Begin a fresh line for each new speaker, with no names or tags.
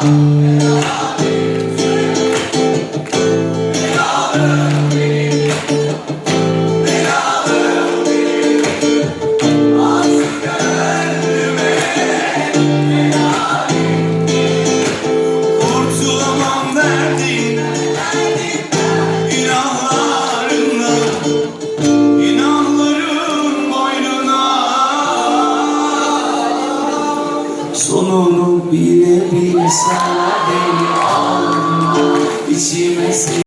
Yeah. Sonunu bile bilsen beni alma içime